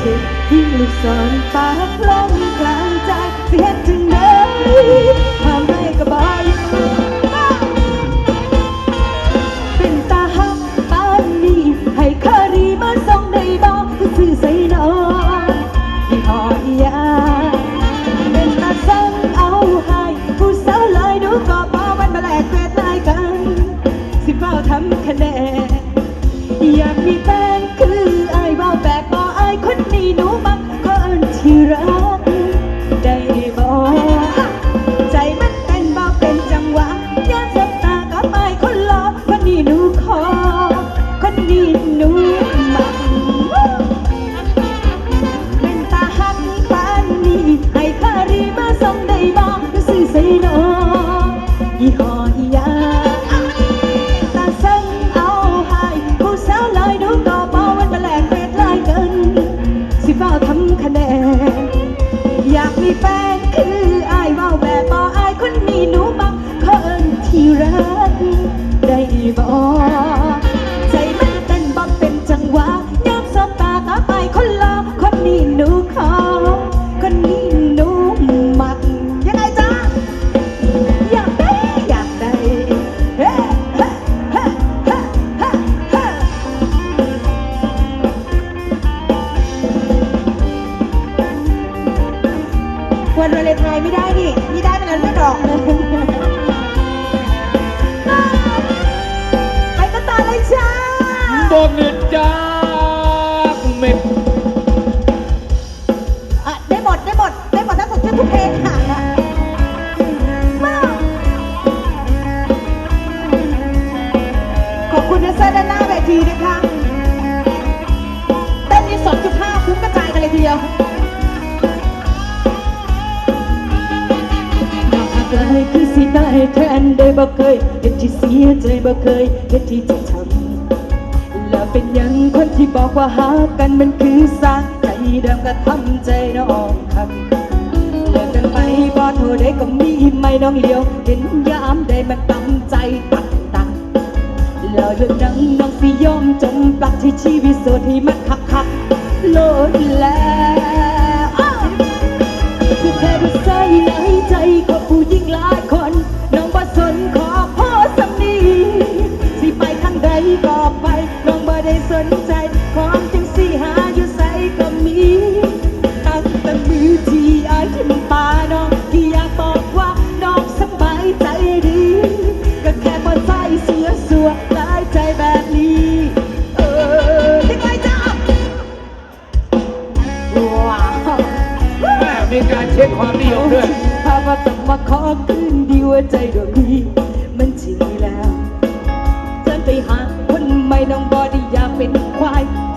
ถึงยิ่งลูกศรปากลงกลางใจเสียจึงเดินทำให้กระบอยอยู่เป็นตาหักปานนี้ให้คารีมาส่งได้บอกซื้อใส่นองที่หอยยาเป็นตาสั่งเอาให้ผู้สาวหลายดูก็บอกวันมาแลกเกรดลายกัน สิเฝ้าทำคะแนน วันวาเลนไทน์ไม่ได้นี่นี่ได้ไปแล้วไม่ดอกเลยไปกันต่อเลยจ้าบอกเงินจากเม็ดอะได้หมดได้หมดได้หมดทั้งหมดทุกเพลงค่ะมาขอบคุณนะเซอร์ด้านหน้าเวทีนะคะเต้นนี่2.5คุ้มกระจายกันเลยทีเดียว เลยคือสิได้แทนได้บ่เคยเห็นที่เสียใจบ่เคยเห็นที่จ็บช้ำแล้วเป็นยังคนที่บอกว่าหากันมันคือสร้างใจเดิมก็ทำใจน้องคำเลิกกันไปบ่โทษได้ก็มีไม่น้องเลี้ยวเห็นยามได้มันตั้งใจตักตักแล้วเรื่องนังน้องสิยอมจมปลักที่ชีวิตโสดให้มันคักคักโลดแล้ว นใจของจังสิหาอยู่ใส่ก็มีตั้งแต่มือที่อายทิ่มตาน้องที่อยากบอกว่าน้องสบายใจดี ก็แค่พอใจเสือสัวหลายใจแบบนี้ เออยังไงจ๊ะว้าวแม่มีการเช็คความนิยมด้วย ถ้าว่าต้องมาขอคืนดีว่าใจดวงนี้